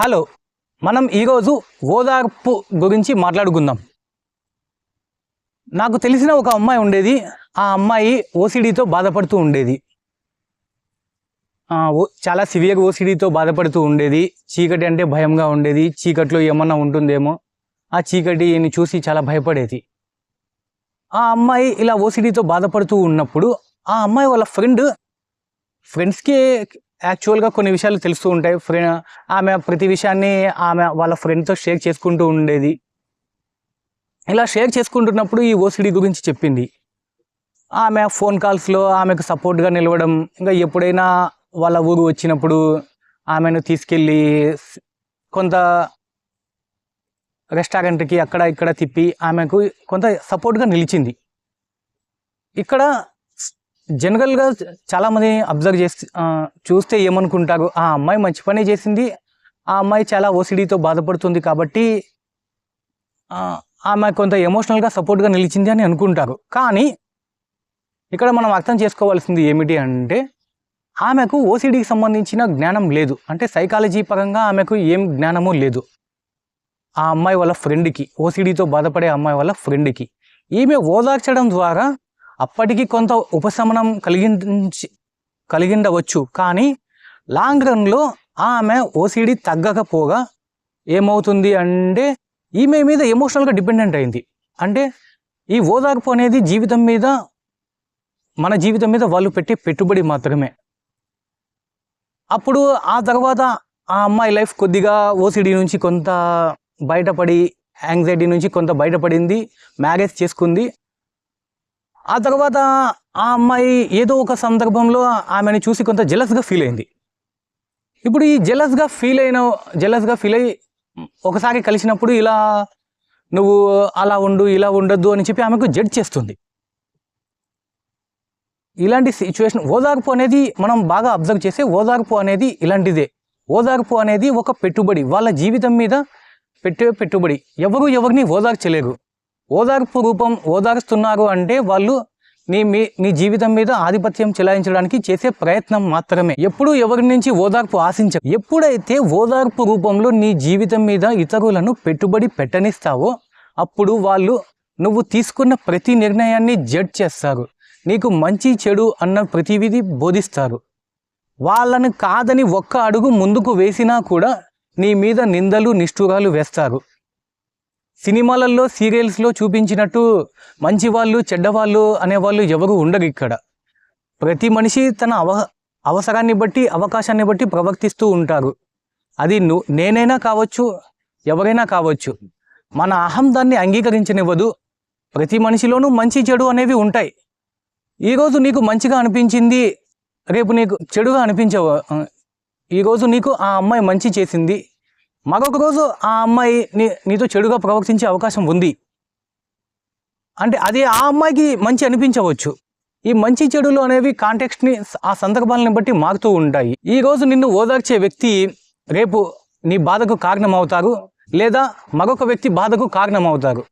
Hello మనం ఈరోజు ఓదార్పు గురించి మాట్లాడుకుందాం. నాకు తెలిసిన ఒక అమ్మాయి ఉండేది. ఆ అమ్మాయి ఓసిడితో బాధపడుతూ ఉండేది. చాలా సివియర్ ఓసిడితో బాధపడుతూ ఉండేది. చీకటి అంటే భయంగా ఉండేది. చీకట్లో ఏమన్నా ఉంటుందేమో ఆ చీకటిని చూసి చాలా భయపడేది. ఆ అమ్మాయి ఇలా ఓసిడితో బాధపడుతూ ఉన్నప్పుడు ఆ అమ్మాయి వాళ్ళ ఫ్రెండ్ ఫ్రెండ్స్కి యాక్చువల్గా కొన్ని విషయాలు తెలుస్తూ ఉంటాయి. ఫ్రెండ్ ఆమె ప్రతి విషయాన్ని ఆమె వాళ్ళ ఫ్రెండ్తో షేర్ చేసుకుంటూ ఉండేది. ఇలా షేర్ చేసుకుంటున్నప్పుడు ఈ ఓసిడి గురించి చెప్పింది. ఆమె ఫోన్ కాల్స్లో ఆమెకు సపోర్ట్గా నిలవడం ఇంకా ఎప్పుడైనా వాళ్ళ ఊరు వచ్చినప్పుడు ఆమెను తీసుకెళ్ళి కొంత రెస్టారెంట్కి అక్కడ ఇక్కడ తిప్పి ఆమెకు కొంత సపోర్ట్గా నిలిచింది. ఇక్కడ జనరల్గా చాలామంది అబ్జర్వ్ చేసి చూస్తే ఏమనుకుంటారు ఆ అమ్మాయి మంచి పని చేసింది ఆ అమ్మాయి చాలా ఓసిడితో బాధపడుతుంది కాబట్టి ఆమె కొంత ఎమోషనల్గా సపోర్ట్గా నిలిచింది అని అనుకుంటారు. కానీ ఇక్కడ మనం అర్థం చేసుకోవాల్సింది ఏమిటి అంటే ఆమెకు ఓసిడికి సంబంధించిన జ్ఞానం లేదు. అంటే సైకాలజీ పరంగా ఆమెకు ఏం జ్ఞానము లేదు. ఆ అమ్మాయి వాళ్ళ ఫ్రెండ్కి ఓసిడితో బాధపడే అమ్మాయి వాళ్ళ ఫ్రెండ్కి. ఈమె ఓదార్చడం ద్వారా అప్పటికి కొంత ఉపశమనం కలిగించి కలిగిండవచ్చు. కానీ లాంగ్ రన్లో ఆమె ఓసిడి తగ్గకపోగా ఏమవుతుంది అంటే ఈమె మీద ఎమోషనల్గా డిపెండెంట్ అయింది. అంటే ఈ ఓదార్పు అనేది జీవితం మీద మన జీవితం మీద వాళ్ళు పెట్టే పెట్టుబడి మాత్రమే. అప్పుడు ఆ తర్వాత ఆ అమ్మాయి లైఫ్ కొద్దిగా ఓసిడి నుంచి కొంత బయటపడి యాంగ్జైటీ నుంచి కొంత బయటపడింది మ్యారేజ్ చేసుకుంది. ఆ తర్వాత ఆ అమ్మాయి ఏదో ఒక సందర్భంలో ఆమెను చూసి కొంత జెలస్గా ఫీల్ అయింది. ఇప్పుడు ఈ జెలస్గా ఫీల్ అయిన జెలస్గా ఫీల్ అయ్యి ఒకసారి కలిసినప్పుడు ఇలా నువ్వు అలా ఉండు ఇలా ఉండొద్దు అని చెప్పి ఆమెకు జడ్జ్ చేస్తుంది. ఇలాంటి సిచ్యువేషన్ ఓదార్పు అనేది మనం బాగా అబ్జర్వ్ చేసే ఓదార్పు అనేది ఇలాంటిదే. ఓదార్పు అనేది ఒక పెట్టుబడి. వాళ్ళ జీవితం మీద పెట్టే పెట్టుబడి. ఎవరు ఎవరిని ఓదార్చలేరు. ఓదార్పు రూపం ఓదారుస్తున్నారు అంటే వాళ్ళు నీ మీ నీ జీవితం మీద ఆధిపత్యం చెలాయించడానికి చేసే ప్రయత్నం మాత్రమే. ఎప్పుడు ఎవరి నుంచి ఓదార్పు ఆశించ ఎప్పుడైతే ఓదార్పు రూపంలో నీ జీవితం మీద ఇతరులను పెట్టుబడి పెట్టనిస్తావో అప్పుడు వాళ్ళు నువ్వు తీసుకున్న ప్రతి నిర్ణయాన్ని జడ్జ్ చేస్తారు. నీకు మంచి చెడు అన్న ప్రతివిధి బోధిస్తారు. వాళ్ళని కాదని ఒక్క అడుగు ముందుకు వేసినా కూడా నీ మీద నిందలు నిష్ఠురాలు వేస్తారు. సినిమాలలో సీరియల్స్లో చూపించినట్టు మంచి వాళ్ళు చెడ్డవాళ్ళు అనేవాళ్ళు ఎవరు ఉండరు ఇక్కడ. ప్రతి మనిషి తన అవ అవసరాన్ని బట్టి అవకాశాన్ని బట్టి ప్రవర్తిస్తూ ఉంటారు. అది ను నేనైనా కావచ్చు ఎవరైనా కావచ్చు. మన అహం దాన్ని అంగీకరించనివ్వదు. ప్రతి మనిషిలోనూ మంచి చెడు అనేవి ఉంటాయి. ఈరోజు నీకు మంచిగా అనిపించింది రేపు నీకు చెడుగా అనిపించవు ఈరోజు నీకు ఆ అమ్మాయి మంచి చేసింది. మరొక రోజు ఆ అమ్మాయి నీ నీతో చెడుగా ప్రవర్తించే అవకాశం ఉంది. అంటే అది ఆ అమ్మాయికి మంచి అనిపించవచ్చు. ఈ మంచి చెడులు అనేవి కాంటెక్స్ట్ని ఆ సందర్భాలను బట్టి మారుతూ ఉంటాయి. ఈ రోజు నిన్ను ఓదార్చే వ్యక్తి రేపు నీ బాధకు కారణమవుతారు లేదా మరొక వ్యక్తి బాధకు కారణమవుతారు.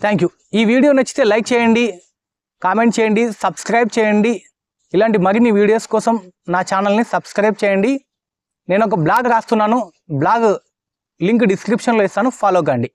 థ్యాంక్ యూ ఈ వీడియో నచ్చితే లైక్ చేయండి కామెంట్ చేయండి సబ్స్క్రైబ్ చేయండి. ఇలాంటి మరిన్ని వీడియోస్ కోసం నా ఛానల్ని సబ్స్క్రైబ్ చేయండి. నేను ఒక బ్లాగ్ రాస్తున్నాను. బ్లాగ్ లింక్ డిస్క్రిప్షన్లో ఇస్తాను. ఫాలో కండి.